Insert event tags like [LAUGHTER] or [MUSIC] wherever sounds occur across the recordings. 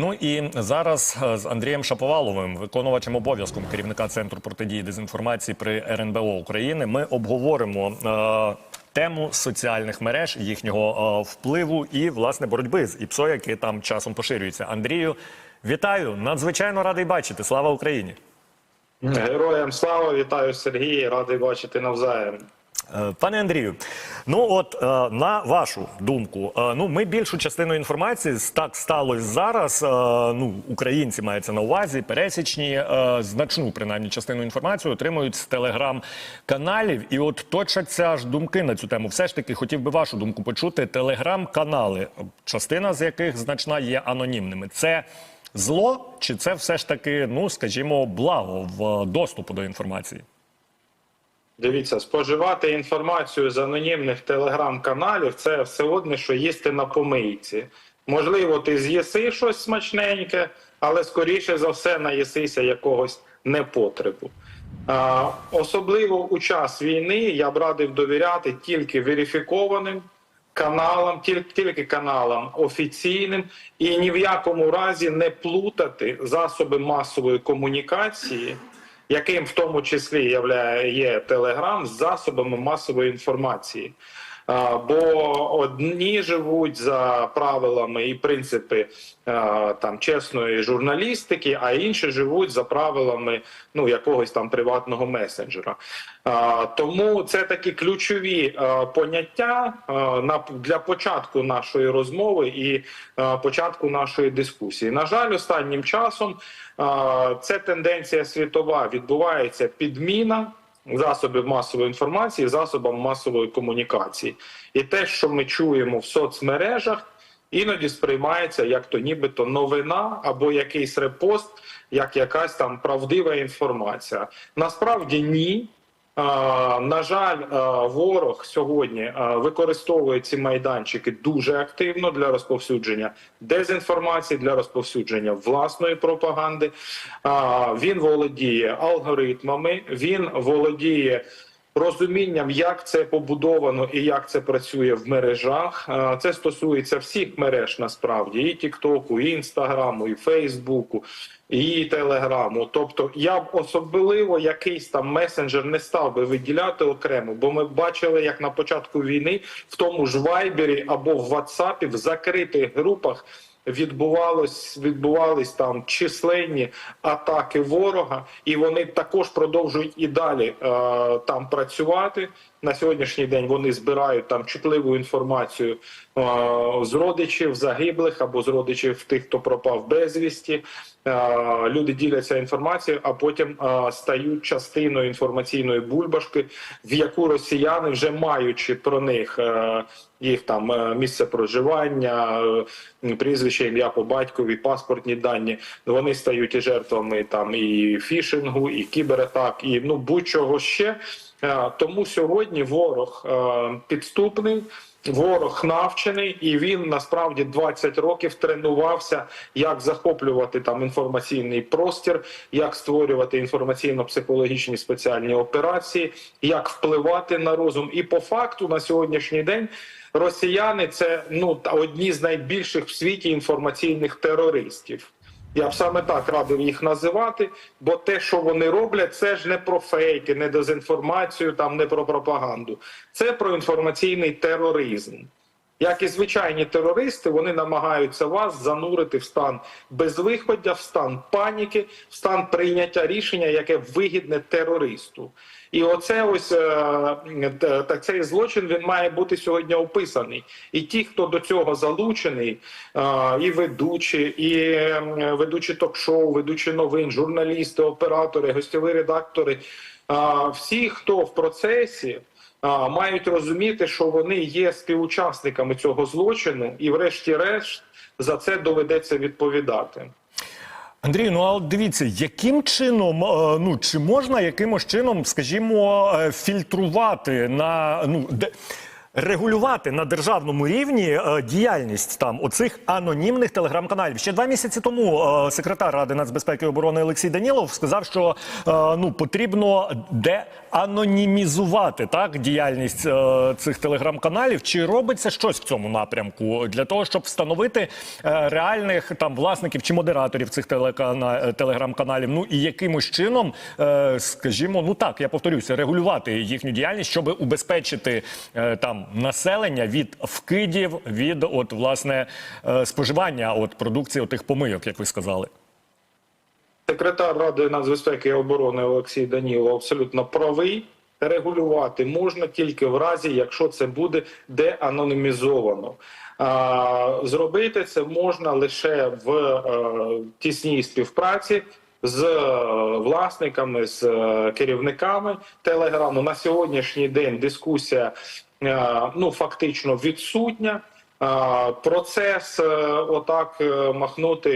Ну і зараз е, з Андрієм Шаповаловим, виконувачем обов'язком керівника центру протидії дезінформації при РНБО України, ми обговоримо е, тему соціальних мереж, їхнього е, впливу і власне боротьби з ІПСО, який там часом поширюється. Андрію, вітаю! Надзвичайно радий бачити. Слава Україні! Героям слава, вітаю Сергій, радий бачити навзаєм. Е, Пане Андрію, ну от е, на вашу думку, е, ну ми більшу частину інформації так сталося зараз. Ну, українці мається на увазі, пересічні значну принаймні частину інформації отримують з телеграм-каналів. І от точаться ж думки на цю тему. Все ж таки хотів би вашу думку почути. Телеграм-канали, частина з яких значна є анонімними. Це зло, чи це все ж таки, ну скажімо, благо в доступу до інформації? Дивіться, споживати інформацію з анонімних телеграм-каналів це все одне, що їсти на помийці. Можливо, ти з'їси щось смачненьке, але скоріше за все наїсися якогось непотребу. Особливо у час війни я б радив довіряти тільки верифікованим каналам, тільки каналам офіційним, і ні в якому разі не плутати засоби масової комунікації яким в тому числі являє є Телеграм з засобами масової інформації. Бо одні живуть за правилами і принципи там чесної журналістики, а інші живуть за правилами ну якогось там приватного месенджера. Тому це такі ключові поняття на для початку нашої розмови і початку нашої дискусії. На жаль, останнім часом це тенденція світова. Відбувається підміна засобів масової інформації засобам масової комунікації. І те, що ми чуємо в соцмережах, іноді сприймається як то нібито новина або якийсь репост, як якась там правдива інформація. Насправді ні. А, На жаль, ворог сьогодні використовує ці майданчики дуже активно для розповсюдження дезінформації, для розповсюдження власної пропаганди. Він володіє алгоритмами, він володіє. Розумінням, як це побудовано і як це працює в мережах, це стосується всіх мереж насправді і Тіктоку, і Інстаграму, і Фейсбуку, і Телеграму. Тобто, я б особливо якийсь там месенджер не став би виділяти окремо, бо ми бачили, як на початку війни в тому ж Вайбері або в WhatsApp в закритих групах відбувалось відбувались там численні атаки ворога, і вони також продовжують і далі е, там працювати. На сьогоднішній день вони збирають там чутливу інформацію з родичів загиблих або з родичів тих, хто пропав безвісті. Люди діляться інформацією, а потім стають частиною інформаційної бульбашки, в яку росіяни, вже маючи про них їх там місце проживання, прізвище, ім'я по батькові, паспортні дані, вони стають і жертвами там і фішингу, і кібератак, і ну будь-чого ще. Тому сьогодні ворог е, підступний. Ворог навчений, і він насправді 20 років тренувався, як захоплювати там інформаційний простір, як створювати інформаційно-психологічні спеціальні операції, як впливати на розум. І по факту на сьогоднішній день росіяни це ну одні з найбільших в світі інформаційних терористів. Я б саме так радив їх називати, бо те, що вони роблять, це ж не про фейки, не дезінформацію, там не про пропаганду. Це про інформаційний тероризм. Як і звичайні терористи, вони намагаються вас занурити в стан безвиходя, в стан паніки, в стан прийняття рішення, яке вигідне терористу. І оце ось е, та- та цей злочин він має бути сьогодні описаний. І ті, хто до цього залучений, е, і ведучі, і ведучі ток-шоу, ведучі новин, журналісти, оператори, гостьові редактори, е, всі, хто в процесі. Мають розуміти, що вони є співучасниками цього злочину, і, врешті-решт, за це доведеться відповідати. Андрій, ну а дивіться, яким чином, е, ну чи можна якимось чином, скажімо, е, фільтрувати на ну де. Регулювати на державному рівні е, діяльність там оцих анонімних телеграм-каналів. Ще два місяці тому е, секретар Ради нацбезпеки і оборони Олексій Данілов сказав, що е, ну потрібно деанонімізувати так діяльність цих телеграм-каналів. Чи робиться щось в цьому напрямку для того, щоб встановити реальних там власників чи модераторів цих телекана... телеграм-каналів? Ну і якимось чином, скажімо, ну так я повторюся, регулювати їхню діяльність, щоб убезпечити там населення від вкидів, від от власне е, споживання от продукції отих помийок, як ви сказали. Секретар Ради нацбезпеки і оборони Олексій Данілов абсолютно правий. Регулювати можна тільки в разі, якщо це буде деанонімізовано. Зробити це можна лише в е, тісній співпраці з е, власниками, з керівниками телеграму. На сьогоднішній день дискусія ну фактично відсутня. Процес е, отак е, махнути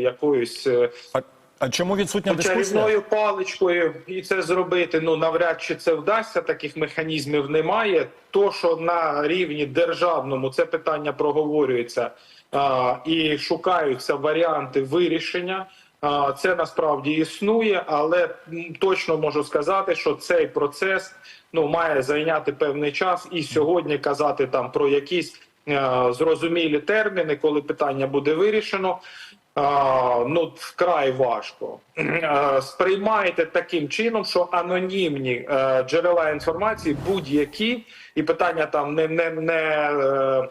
якоюсь е, А, а чому відсутня чарівною паличкою і це зробити. Ну навряд чи це вдасться. Таких механізмів немає. То, що на рівні державному це питання проговорюється а, і шукаються варіанти вирішення. А, Це насправді існує, але точно можу сказати, що цей процес ну має зайняти певний час, і сьогодні казати там про якісь е, зрозумілі терміни, коли питання буде вирішено. А, ну вкрай важко Е, сприймайте таким чином, що анонімні е, джерела інформації будь-які, і питання там не не, не е,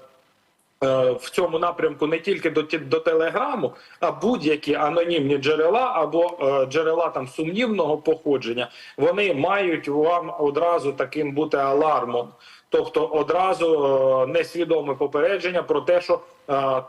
в цьому напрямку не тільки до до телеграму, а будь-які анонімні джерела або е, джерела там сумнівного походження, вони мають вам одразу таким бути алармом. Тобто одразу е, несвідоме попередження про те, що е,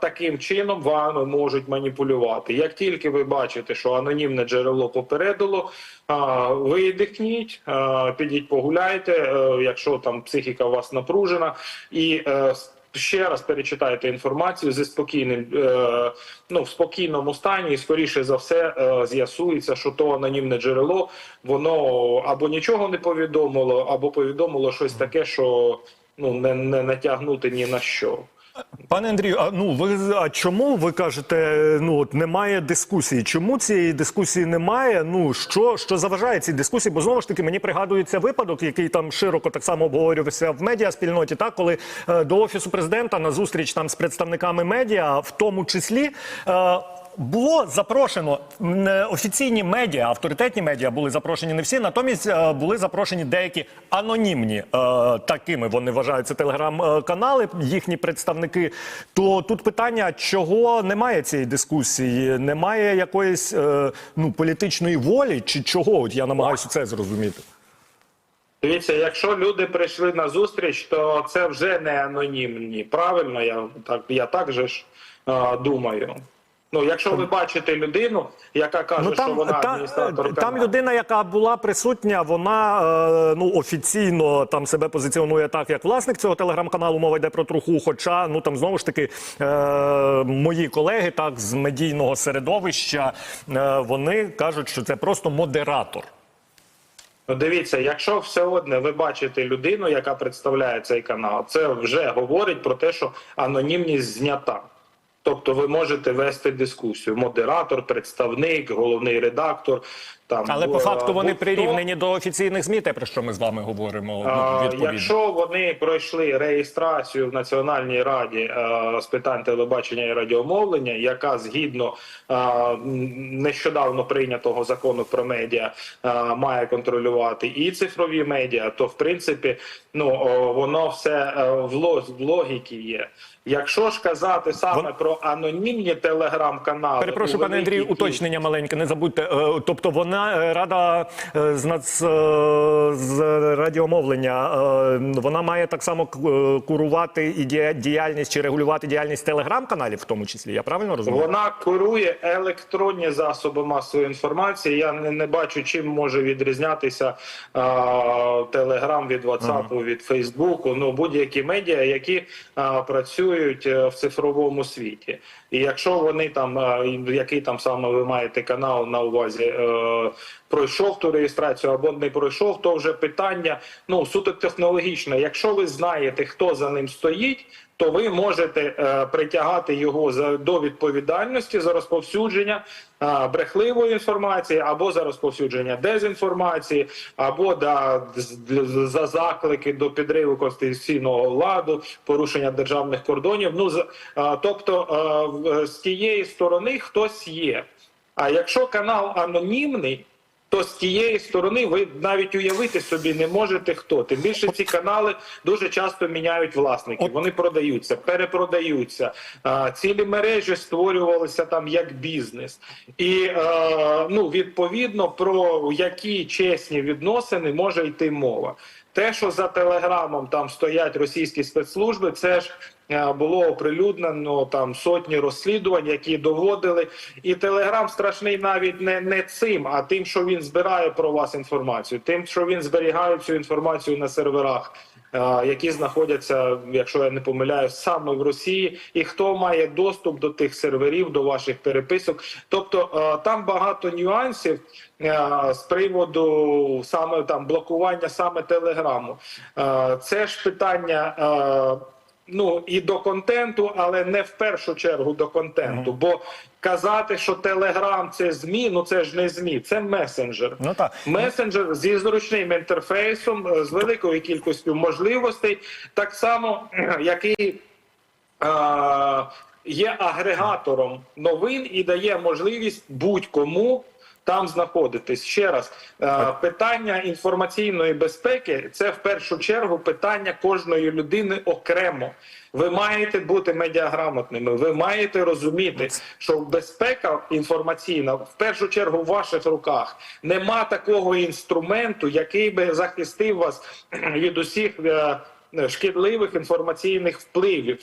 таким чином вами можуть маніпулювати. Як тільки ви бачите, що анонімне джерело попередило, е, видихніть, е, підіть погуляйте, е, якщо там психіка у вас напружена, і е, ще раз перечитайте інформацію зі спокійним, е, ну в спокійному стані, і скоріше за все е, з'ясується, що то анонімне джерело воно або нічого не повідомило, або повідомило щось таке, що ну не, не натягнути ні на що. Пане Андрію, а ну ви а чому ви кажете, ну от немає дискусії? Чому цієї дискусії немає? Ну що, що заважає цій дискусії? Бо знову ж таки мені пригадується випадок, який там широко так само обговорювався в медіаспільноті, так коли е, до офісу президента на зустріч там з представниками медіа, в тому числі. Е, було запрошено е, офіційні медіа, авторитетні медіа були запрошені не всі, натомість е, були запрошені деякі анонімні, е, такими вони вважаються телеграм-канали, їхні представники. То тут питання, чого немає цієї дискусії, немає якоїсь ну політичної волі, чи чого? От я намагаюся це зрозуміти. Дивіться, якщо люди прийшли на зустріч, то це вже не анонімні. Правильно, я так я так же ж е, думаю. Ну, якщо ви бачите людину, яка каже, Ну що вона та, адміністратор там каналу. людина, яка була присутня, вона е, ну офіційно там себе позиціонує так, як власник цього телеграм-каналу. Мова йде про труху. Хоча ну там знову ж таки е, мої колеги, так з медійного середовища, е, вони кажуть, що це просто модератор. Ну, дивіться, якщо все одне ви бачите людину, яка представляє цей канал, це вже говорить про те, що анонімність знята. Тобто ви можете вести дискусію. Модератор, представник, головний редактор. Там Але по е, факту вони прирівнені до офіційних змі, те про що ми з вами говоримо. А, ну, відповідно. Якщо вони пройшли реєстрацію в Національній раді е, з питань телебачення і радіомовлення, яка згідно е, м, нещодавно прийнятого закону про медіа е, має контролювати і цифрові медіа, то в принципі ну о, воно все е, в лог- в логіки є. Якщо ж казати саме Вон- про анонімні телеграм-канали, Перепрошую, пане Андрію, уточнення маленьке, не забудьте. Е, Тобто вона рада е, з нац, е, з радіомовлення, е, вона має так само курувати і дія- діяльність чи регулювати діяльність телеграм-каналів, в тому числі. Я правильно розумію? Вона керує електронні засоби масової інформації. Я не, не бачу, чим може відрізнятися Телеграм від WhatsApp, від Фейсбуку. Ну будь-які медіа, які а, працюють в цифровому світі. І якщо вони там, який там саме ви маєте канал на увазі, е, пройшов ту реєстрацію або не пройшов, то вже питання ну суто технологічне. Якщо ви знаєте, хто за ним стоїть. То ви можете е, притягати його за до відповідальності за розповсюдження е, брехливої інформації або за розповсюдження дезінформації, або да, за заклики до підриву конституційного ладу, порушення державних кордонів. Ну з- е, тобто е, з тієї сторони хтось є. А якщо канал анонімний, то з тієї сторони ви навіть уявити собі не можете хто. Тим більше ці канали дуже часто міняють власників. Вони продаються, перепродаються. Цілі мережі створювалися там як бізнес, і е, ну відповідно про які чесні відносини може йти мова. Те, що за телеграмом там стоять російські спецслужби, це ж е, було оприлюднено там сотні розслідувань, які доводили. І телеграм страшний навіть не, не цим, а тим, що він збирає про вас інформацію, тим, що він зберігає цю інформацію на серверах. Е, Які знаходяться, якщо я не помиляюсь, саме в Росії, і хто має доступ до тих серверів, до ваших переписок. Тобто е, там багато нюансів е, з приводу саме там блокування саме телеграму. Це ж питання. Ну і до контенту, але не в першу чергу до контенту. Бо казати, що Телеграм це ЗМІ, ну це ж не ЗМІ, це месенджер. Ну так. Месенджер зі зручним інтерфейсом, е, з великою кількістю можливостей, так само [CLEARS THROAT] який е, є агрегатором новин і дає можливість будь-кому. Там знаходитись ще раз е, питання інформаційної безпеки це в першу чергу питання кожної людини окремо. Ви маєте бути медіаграмотними. Ви маєте розуміти, що безпека інформаційна в першу чергу в ваших руках. Нема такого інструменту, який би захистив вас [CLEARS THROAT] від усіх е, шкідливих інформаційних впливів.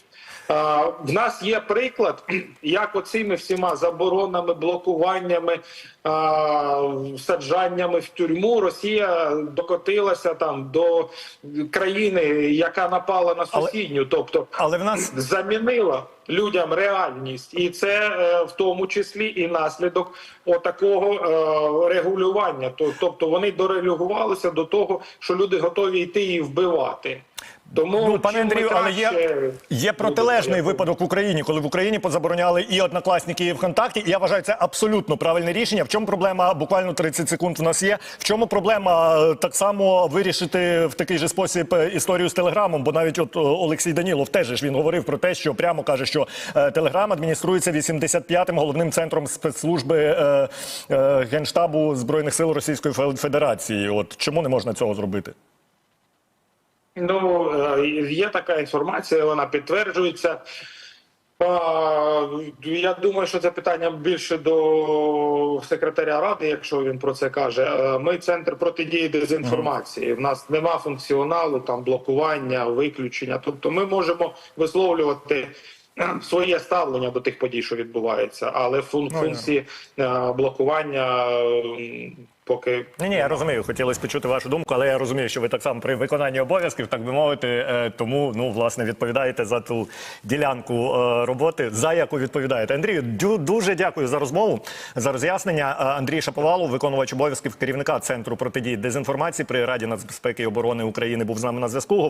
В нас є приклад, [CLEARS THROAT] як оцими всіма заборонами, блокуваннями, саджаннями в тюрму Росія докотилася там до країни, яка напала на Але- сусідню, тобто Але в нас замінила людям реальність, і це е, в тому числі і наслідок отакого е, регулювання. Тобто вони дорегулювалися до того, що люди готові йти і вбивати. Тому Ну, пане Андрію, але є, є протилежний випадок в Україні, коли в Україні позабороняли і однокласники, і ВКонтакті. І я вважаю, це абсолютно правильне рішення. В чому проблема? Буквально 30 секунд у нас є. В чому проблема е, так само вирішити в такий же спосіб е, історію з Телеграмом? Бо навіть от е, Олексій Данілов теж ж він говорив про те, що прямо каже, що Телеграм адмініструється 85-м головним центром спецслужби е, е, генштабу збройних сил Російської Федерації. От чому не можна цього зробити? Ну е, є така інформація, вона підтверджується. Я думаю, що це питання більше до секретаря ради, якщо він про це каже. Е, Ми центр протидії дезінформації. В нас нема функціоналу там блокування, виключення. Тобто, ми можемо висловлювати [CLEARS THROAT] своє ставлення до тих подій, що відбуваються, але Ну, функції е, блокування поки Ні, ні, я розумію, хотілося почути вашу думку, але я розумію, що ви так само при виконанні обов'язків, так би мовити, е, тому ну власне відповідаєте за ту ділянку е, роботи, за яку відповідаєте. Андрію, дю- дуже дякую за розмову, за роз'яснення. Андрій Шаповалов, виконувач обов'язків керівника центру протидії дезінформації при Раді нацбезпеки і оборони України, був з нами на зв'язку.